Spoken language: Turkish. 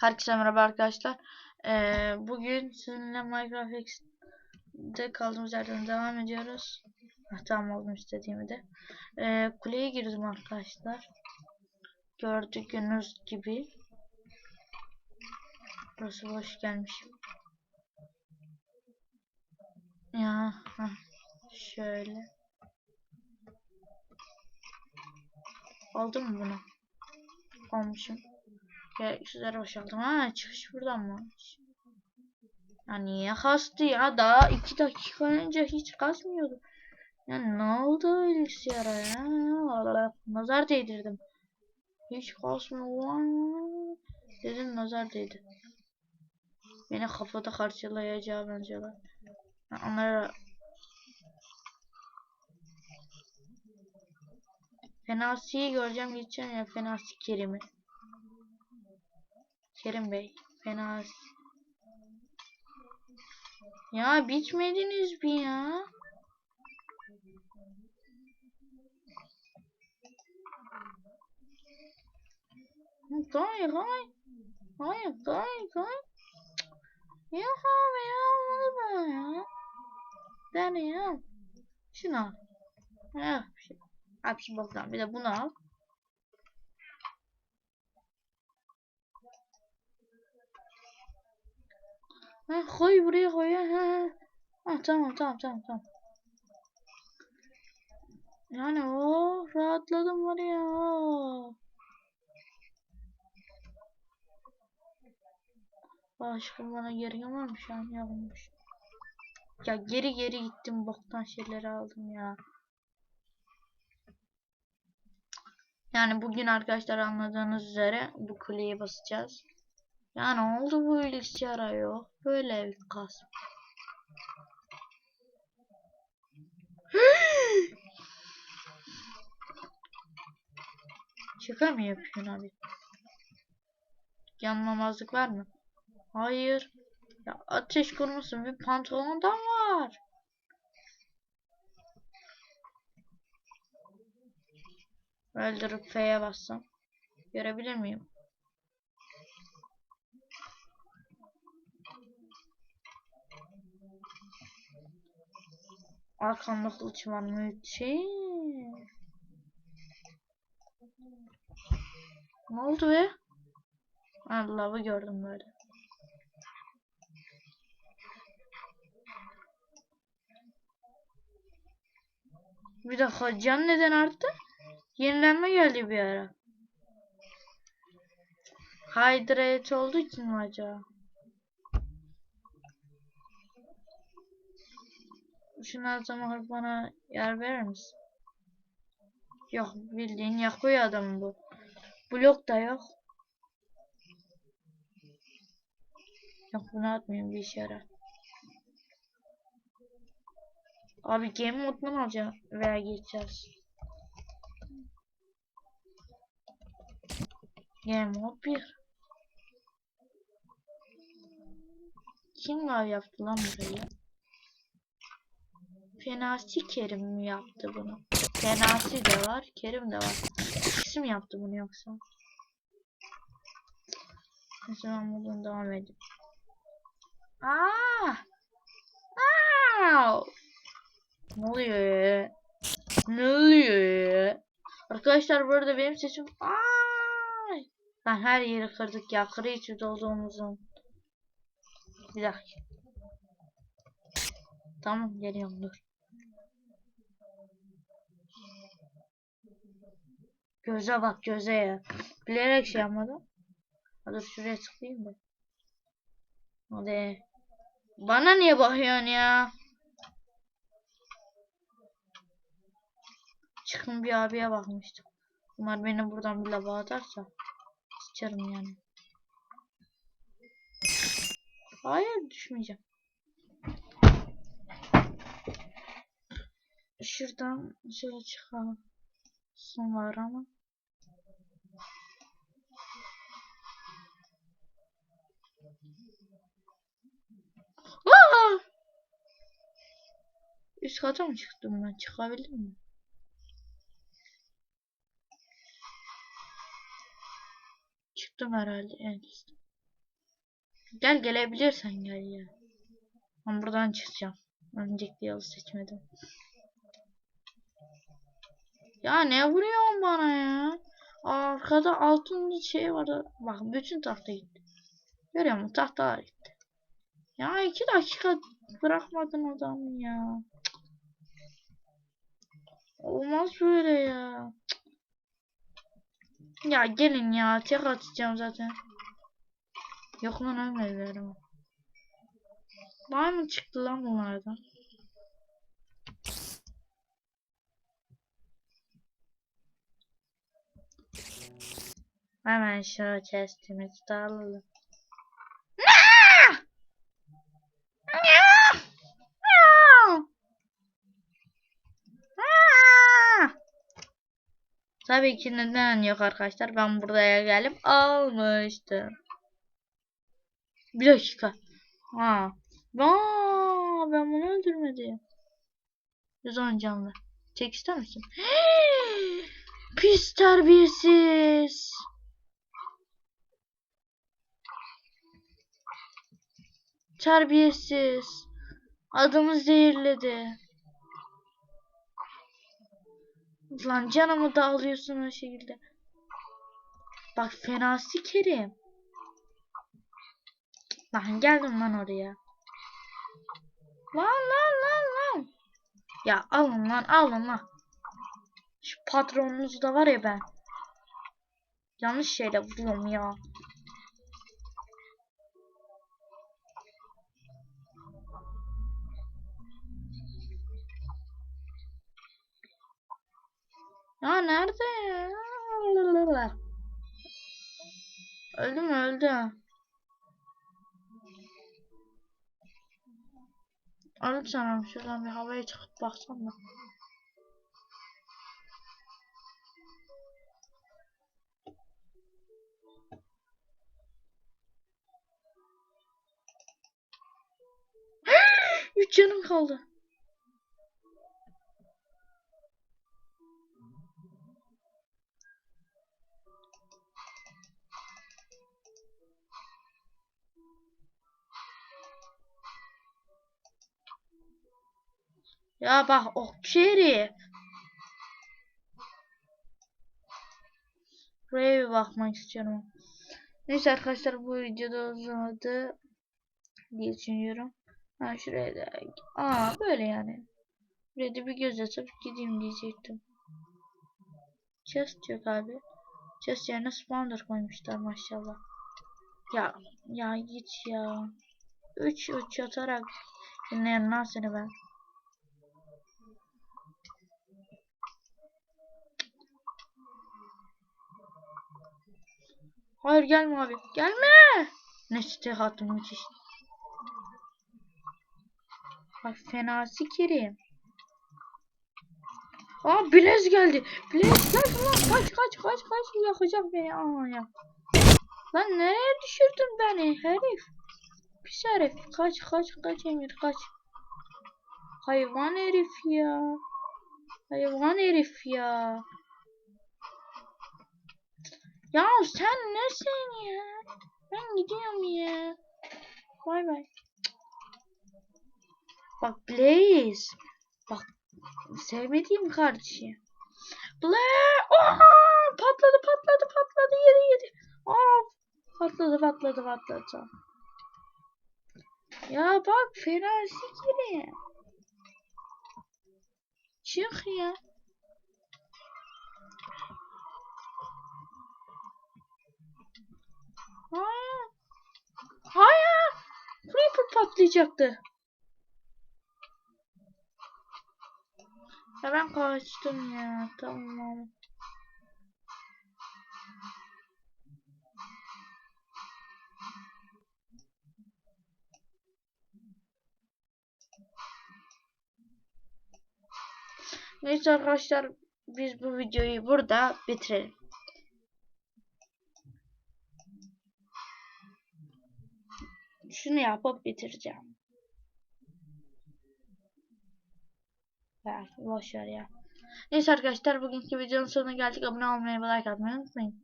Herkese merhaba arkadaşlar. Ee, bugün sizinle Minecraft'te kaldığımız yerden devam ediyoruz. Ah, tamam oldum istediğimi de. Ee, kuleye girdim arkadaşlar. Gördüğünüz gibi. Burası boş gelmiş. Ya şöyle. Oldu mu bunu? Olmuşum. 205 aldım. Ha çıkış buradan mı? Ya niye kastı ya? Daha 2 dakika önce hiç kasmıyordu. Ya ne oldu bilgisayara ya? Allah nazar değdirdim. Hiç kasmıyor. Dedim nazar değdi. Beni kafada karşılayacağı benziyorlar. Onlara Fenasi'yi göreceğim gideceğim ya Fenasi Kerim'i. Kerim Bey. Fena. Ya bitmediniz bir ya. Kay kay. Kay kay kay. Ya abi ya olmadı böyle ya. Ben ya. Şunu al. Ya, şey. Hepsi boktan. Bir de bunu al. Ha, koy buraya koy ya. Ha, ha. Tamam tamam tamam tamam. Yani o rahatladım var ya. Aşkım bana geri varmış ya yapılmış. Ya geri geri gittim boktan şeyleri aldım ya. Yani bugün arkadaşlar anladığınız üzere bu kuleye basacağız. Ya ne oldu bu bilgisayara yok. Böyle bir kas. Şaka mı yapıyorsun abi? Yanmamazlık var mı? Hayır. Ya ateş kurmuşsun bir pantolondan var. Öldürüp F'ye bassam. Görebilir miyim? Arkamda kılıç var müthiş. Ne oldu be? Allah'ı gördüm böyle. Bir dakika can neden arttı? Yenilenme geldi bir ara. Hydrate olduğu için mi acaba? Şunu her zaman bana yer verir misin? Yok bildiğin yakıyor adam bu. Blok da yok. Yok bunu atmayayım bir işe. Abi game modunu mu alacağım veya geçeceğiz? Game mod 1. Kim var yaptı lan burayı? Fenasi Kerim mi yaptı bunu? Fenasi de var, Kerim de var. İkisi mi yaptı bunu yoksa? Neyse ben buradan devam edeyim. Aa! Aa! Ne oluyor ya? Ne oluyor ya? Arkadaşlar burada benim sesim Ay! Ben her yeri kırdık ya. Kırı içi dolduğumuzun. Bir dakika. Tamam geliyorum dur. Göze bak göze ya. Bilerek şey yapmadım. Ha, Dur şuraya tıklayayım da. Hadi. Bana niye bakıyorsun ya? Çıkın bir abiye bakmıştım. Bunlar beni buradan bir lava atarsa sıçarım yani. Hayır düşmeyeceğim. Şuradan şöyle çıkalım. Son var ama. Üst kata mı çıktım ben? Çıkabildim mi? Çıktım herhalde üstte. Gel gelebilirsen gel ya. Ben buradan çıkacağım. Öncelikli yolu seçmedim. Ya ne vuruyorsun bana ya? Arkada altın bir şey vardı. Bak bütün tahta gitti. Görüyor musun? Tahtalar gitti. Ya iki dakika bırakmadın adamı ya. Olmaz böyle ya. Ya gelin ya. Tek atacağım zaten. Yok lan ölmediler ama. Var mı çıktı lan bunlardan? Hemen şu chestimizi de alalım. Tabii ki neden yok arkadaşlar. Ben buraya gelip almıştım. Bir dakika. Ha. Aa, ben bunu öldürmedim. 110 canlı. Çek ister misin? Pis terbiyesiz. Terbiyesiz. Adımı zehirledi. Lan canımı da alıyorsun o şekilde. Bak fena sikerim. Lan geldim lan oraya. Lan lan lan lan. Ya alın lan alın lan. Şu patronunuzu da var ya ben. Yanlış şeyle vuruyorum ya. Ya nerede ya? Öldü mü öldü. Öldü sanırım. Şuradan bir havaya çıkıp baksam da. Üç canım kaldı. Ya bak okçu herif. Buraya bir bakmak istiyorum. Neyse arkadaşlar bu videoda uzadı diye düşünüyorum. Ha şuraya da. Aa böyle yani. Buraya da bir göz atıp gideyim diyecektim. Chest yok abi. Chest yerine spawner koymuşlar maşallah. Ya ya git ya. 3 3 atarak dinleyen lan seni ben. Hayır gelme abi. Gelme. Neyse attım müthiş. Bak fena sikerim. Aa Blaze geldi. Blaze gel lan kaç kaç kaç kaç yakacak beni. Aa ya. Lan nereye düşürdün beni herif? Pis herif. Kaç kaç kaç Emir kaç. Hayvan herif ya. Hayvan herif ya. Ya sen nesin ya? Ben gidiyorum ya. Bay bay. Bak Blaze. Bak sevmediğim kardeşi. Blaze. Oha! Patladı patladı patladı yedi yedi. Aa, patladı patladı patladı. Ya bak fena sikiri. Çık ya. Hayır. Hayır. Creeper patlayacaktı. Ya ben kaçtım ya. Tamam. Neyse arkadaşlar biz bu videoyu burada bitirelim. Şunu yapıp bitireceğim. Ya boş ver ya. Neyse arkadaşlar bugünkü videonun sonuna geldik. Abone olmayı ve like atmayı unutmayın.